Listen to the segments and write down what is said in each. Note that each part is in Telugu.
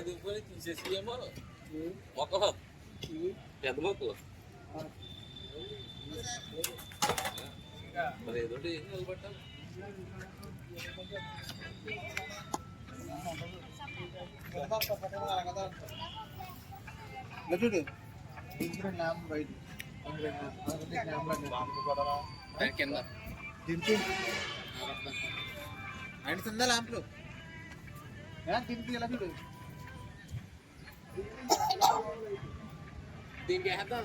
దిగుకొని తీసేసి ఏమో మొక్కలు పెద్ద మొక్కలు మరి ఏదో ఏం నిలబట్టాలి చూడు. నామ్ బయట. కింద. తింటూ. ఆయన తిందా ల్యాంప్లు తింటూ ఇలా చూడు. దీనికి వేద్దాం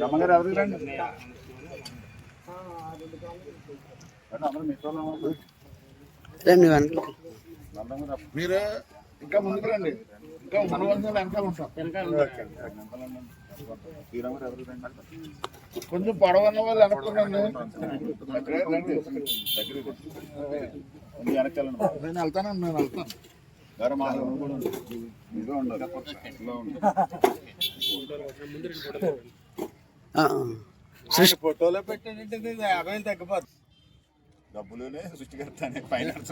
రమ్మగారు ఎవరు రండి అందరూ మీతో రండి. వెనక మీరు ఇంకా ముందుకు రండి. ఇంకా మన వందల వెనకాల ఉంటాం కొంచెం పొడవన్న వాళ్ళు వెనక్కున్నాను నేను వెళ్తానండి నేను వెళ్తాను. ఆ, ఆ. ఫోటోలో పెట్టేటట్టు యాభై తగ్గిపోతుంది డబ్బులోనే సృష్టికర్త ఫైనాన్స్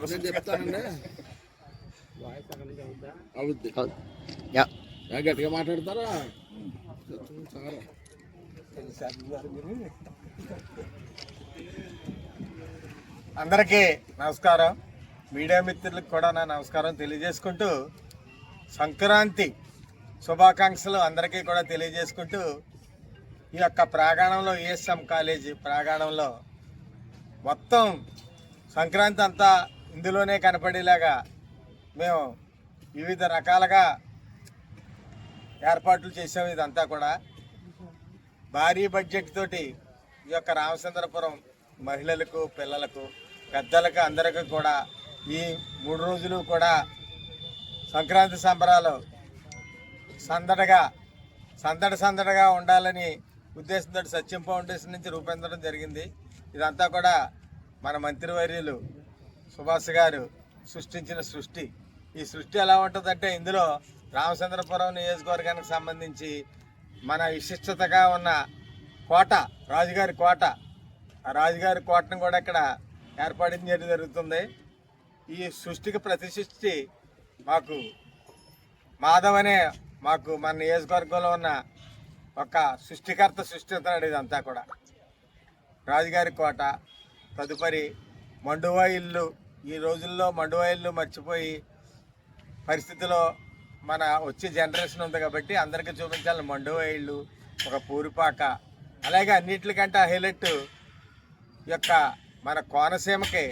అవుద్ది. గట్టిగా మాట్లాడతారా? అందరికీ నమస్కారం. మీడియా మిత్రులకు కూడా నా నమస్కారం తెలియజేసుకుంటూ సంక్రాంతి శుభాకాంక్షలు అందరికీ కూడా తెలియజేసుకుంటూ ఈ యొక్క ప్రాంగణంలో ఈఎస్ఎం కాలేజీ ప్రాంగణంలో మొత్తం సంక్రాంతి అంతా ఇందులోనే కనపడేలాగా మేము వివిధ రకాలుగా ఏర్పాట్లు చేసాము ఇదంతా కూడా. భారీ బడ్జెట్ తోటి ఈ యొక్క రామచంద్రపురం మహిళలకు పిల్లలకు పెద్దలకు అందరికీ కూడా ఈ మూడు రోజులు కూడా సంక్రాంతి సంబరాలు సందడిగా సందడి సందడగా ఉండాలని ఉద్దేశంతో సత్యం ఫౌండేషన్ నుంచి రూపొందడం జరిగింది. ఇదంతా కూడా మన మంత్రివర్యులు సుభాష్ గారు సృష్టించిన సృష్టి. ఈ సృష్టి ఎలా ఉంటుందంటే ఇందులో రామచంద్రపురం నియోజకవర్గానికి సంబంధించి మన విశిష్టతగా ఉన్న కోట రాజుగారి కోట. ఆ రాజుగారి కోటను కూడా ఇక్కడ ఏర్పాటు జరుగుతుంది. ఈ సృష్టికి ప్రతి సృష్టి మాకు మాధవ్ అనే మాకు మన నియోజకవర్గంలో ఉన్న ఒక సృష్టికర్త సృష్టిస్తున్నాడు ఇదంతా కూడా. రాజుగారి కోట తదుపరి మండువా ఇల్లు. ఈ రోజుల్లో మండువా ఇల్లు మర్చిపోయి పరిస్థితిలో మన వచ్చే జనరేషన్ ఉంది కాబట్టి అందరికీ చూపించాలని మండువా ఇల్లు ఒక పూరిపాక. అలాగే అన్నింటికంటే హైలైట్ యొక్క మన కోనసీమకి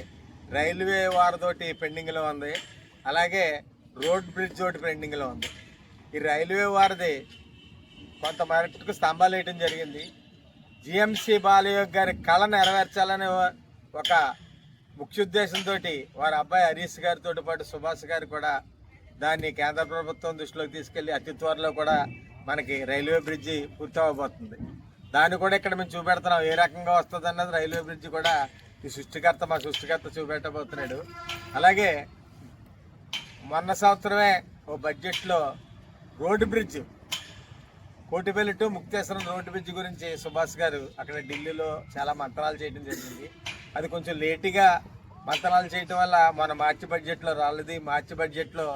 రైల్వే వారితోటి పెండింగ్లో ఉంది. అలాగే రోడ్ బ్రిడ్జ్ ఒకటి పెండింగ్లో ఉంది. ఈ రైల్వే వారిది కొంత మటుకు స్తంభాలు వేయటం జరిగింది. జిఎంసి బాలయోగ్ గారి కళ నెరవేర్చాలనే ఒక ముఖ్య ఉద్దేశంతో వారి అబ్బాయి హరీష్ గారితో పాటు సుభాష్ గారు కూడా దాన్ని కేంద్ర ప్రభుత్వం దృష్టిలోకి తీసుకెళ్ళి అతి త్వరలో కూడా మనకి రైల్వే బ్రిడ్జి పూర్తవబోతుంది. దాన్ని కూడా ఇక్కడ మేము చూపెడుతున్నాం. ఏ రకంగా వస్తుంది అన్నది రైల్వే బ్రిడ్జి కూడా ఈ సృష్టికర్త మా సృష్టికర్త చూపెట్టబోతున్నాడు. అలాగే మొన్న సంవత్సరమే ఓ బడ్జెట్లో road bridge. Kotipalli to Mukteshwaram road bridge గురించి సుభాష్ గారు అక్కడ ఢిల్లీలో చాలా మంత్రాలు చేయడం జరిగింది. అది కొంచెం లేటుగా మంత్రాలు చేయటం వల్ల మన మార్చి బడ్జెట్లో రాలేదు. మార్చి బడ్జెట్లో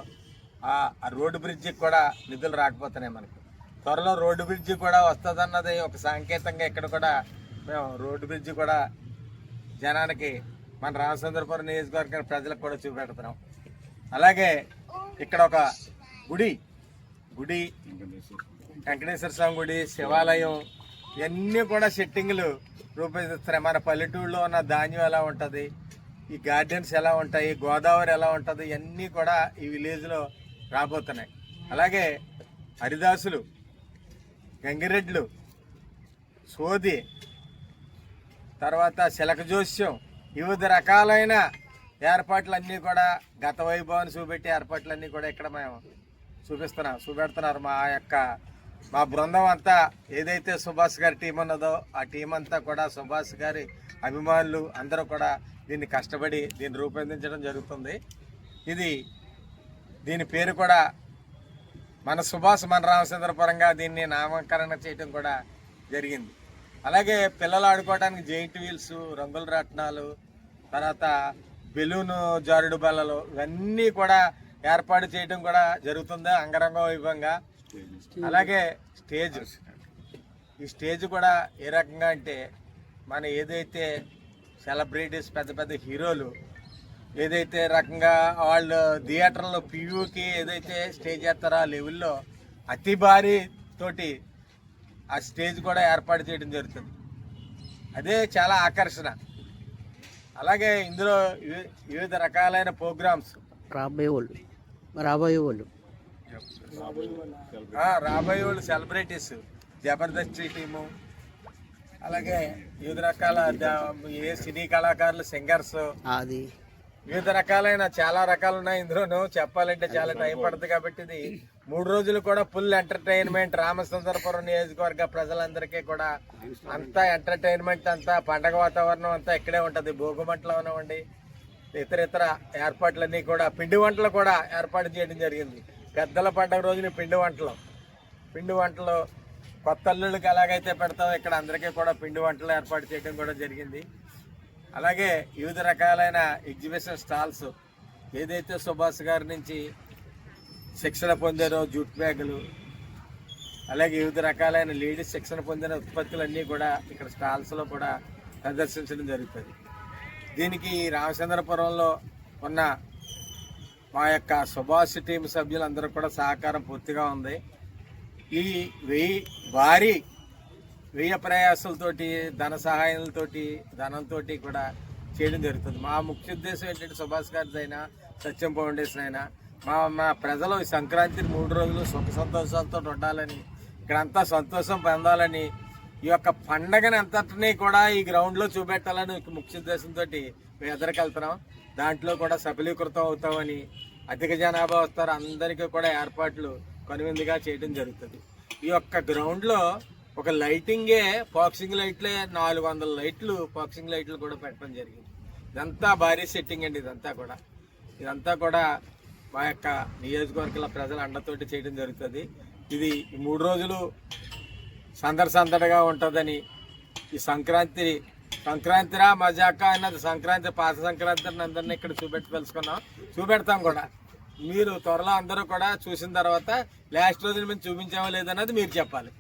ఆ రోడ్డు బ్రిడ్జికి కూడా నిధులు రాకపోతున్నాయి మనకు. త్వరలో రోడ్డు బ్రిడ్జి కూడా వస్తుందన్నది ఒక సంకేతంగా ఇక్కడ కూడా మేము రోడ్డు బ్రిడ్జి కూడా జనానికి మన రామచంద్రపురం నియోజకవర్గ ప్రజలకు కూడా చూపెడుతున్నాం. అలాగే ఇక్కడ ఒక గుడి గుడి వెంకటేశ్వర స్వామి గుడి శివాలయం ఇవన్నీ కూడా సెట్టింగ్లు రూపొందిస్తున్నాయి మన పల్లెటూరులో ఉన్న ధాన్యం ఎలా ఉంటుంది? ఈ గార్డెన్స్ ఎలా ఉంటాయి? గోదావరి ఎలా ఉంటుంది? ఇవన్నీ కూడా ఈ విలేజ్లో రాబోతున్నాయి. అలాగే హరిదాసులు గంగిరెడ్లు సోది తర్వాత శిలక జోస్యం వివిధ రకాలైన ఏర్పాట్లన్నీ కూడా గత వైభవాన్ని చూపెట్టే ఏర్పాట్లన్నీ కూడా ఇక్కడ మేము చూపిస్తున్నారు చూపెడుతున్నారు మా యొక్క మా బృందం అంతా. ఏదైతే సుభాష్ గారి టీం ఉన్నదో ఆ టీం అంతా కూడా సుభాష్ గారి అభిమానులు అందరూ కూడా దీన్ని కష్టపడి దీన్ని రూపొందించడం జరుగుతుంది. ఇది దీని పేరు కూడా మన సుభాష్ మన రామచంద్రపురంగా దీన్ని నామకరణ చేయడం కూడా జరిగింది. అలాగే పిల్లలు ఆడుకోవడానికి జైంట్ వీల్స్ రంగుల రత్నాలు తర్వాత బెలూన్ జారుడు బల్లలు ఇవన్నీ కూడా ఏర్పాటు చేయడం కూడా జరుగుతుంది? అంగరంగ వైభవంగా? అలాగే స్టేజ్. ఈ స్టేజ్ కూడా ఏ రకంగా అంటే మన ఏదైతే సెలబ్రిటీస్ పెద్ద పెద్ద హీరోలు ఏదైతే రకంగా వాళ్ళు థియేటర్లో పియూకి ఏదైతే స్టేజ్ చేస్తారో ఆ లెవెల్లో అతి భారీ తోటి ఆ స్టేజ్ కూడా ఏర్పాటు చేయడం జరుగుతుంది. అదే చాలా ఆకర్షణ. అలాగే ఇందులో వివి- వివిధ రకాలైన ప్రోగ్రామ్స్. రాబోయే వాళ్ళు. రాబోయే వాళ్ళు. రాబోయే వాళ్ళు సెలబ్రిటీస్. జబర్దస్త్ టీము. అలాగే వివిధ రకాల ఏ సినీ కళాకారులు సింగర్స్. అది. వివిధ రకాలైన చాలా రకాలు ఉన్నాయి ఇందులోను. చెప్పాలంటే చాలా టైం పడుతుంది కాబట్టి ఇది మూడు రోజులు కూడా ఫుల్ ఎంటర్టైన్మెంట్. రామచంద్రపురం నియోజకవర్గ ప్రజలందరికీ కూడా అంతా ఎంటర్టైన్మెంట్ అంతా పండగ వాతావరణం అంతా ఇక్కడే ఉంటుంది. భోగిమంటలు అవనివ్వండి ఇతర ఇతర ఏర్పాట్లన్నీ కూడా పిండి వంటలు కూడా ఏర్పాటు చేయడం జరిగింది. పెద్దల పండగ రోజున పిండి వంటలు. పిండి వంటలు కొత్త అల్లుళ్ళకి ఎలాగైతే పెడతామో ఇక్కడ అందరికీ కూడా పిండి వంటలు ఏర్పాటు చేయడం కూడా జరిగింది. అలాగే వివిధ రకాలైన ఎగ్జిబిషన్ స్టాల్స్. ఏదైతే సుభాష్ గారి నుంచి శిక్షణ పొందారో జూట్ బ్యాగులు అలాగే వివిధ రకాలైన లేడీస్ శిక్షణ పొందిన ఉత్పత్తులన్నీ కూడా ఇక్కడ స్టాల్స్లో కూడా ప్రదర్శించడం జరుగుతుంది. దీనికి రామచంద్రపురంలో ఉన్న మా యొక్క సుభాష్ టీం సభ్యులందరూ కూడా సహకారం పూర్తిగా ఉంది. ఈ వెయ్యి భారీ వ్యయ ప్రయాసాలతోటి ధన సహాయాలతోటి ధనంతో కూడా చేయడం జరుగుతుంది. మా ముఖ్య ఉద్దేశం ఏంటంటే సుభాష్ గారిదైనా అయినా సత్యం ఫౌండేషన్ అయినా మా మా ప్రజలు సంక్రాంతి మూడు రోజులు సుఖ సంతోషాలతో ఉండాలని ఇక్కడంతా సంతోషం పొందాలని ఈ యొక్క పండగని అంతటినీ కూడా ఈ గ్రౌండ్లో చూపెట్టాలని ముఖ్య ఉద్దేశంతో మేము ఎదురుకెళ్తున్నాం దాంట్లో కూడా సఫలీకృతం అవుతామని అధిక జనాభా వస్తారు. అందరికీ కూడా ఏర్పాట్లు కనువిందుగా చేయడం జరుగుతుంది. ఈ యొక్క గ్రౌండ్లో ఒక లైటింగే బాక్సింగ్ లైట్లే నాలుగు వందల లైట్లు బాక్సింగ్ లైట్లు కూడా పెట్టడం జరిగింది. ఇదంతా భారీ సెట్టింగ్ అండి ఇదంతా కూడా. ఇదంతా కూడా మా యొక్క నియోజకవర్గాల ప్రజల అండతోటి చేయడం జరుగుతుంది. ఇది మూడు రోజులు సందడి సందడిగా ఉంటుందని ఈ సంక్రాంతి సంక్రాంతిరా మజాక అన్నది సంక్రాంతి పాత సంక్రాంతి అని అందరినీ ఇక్కడ చూపెట్టి తెలుసుకున్నాం. చూపెడతాం కూడా. మీరు త్వరలో అందరూ కూడా చూసిన తర్వాత లాస్ట్ రోజున మేము చూపించామో లేదన్నది మీరు చెప్పాలి.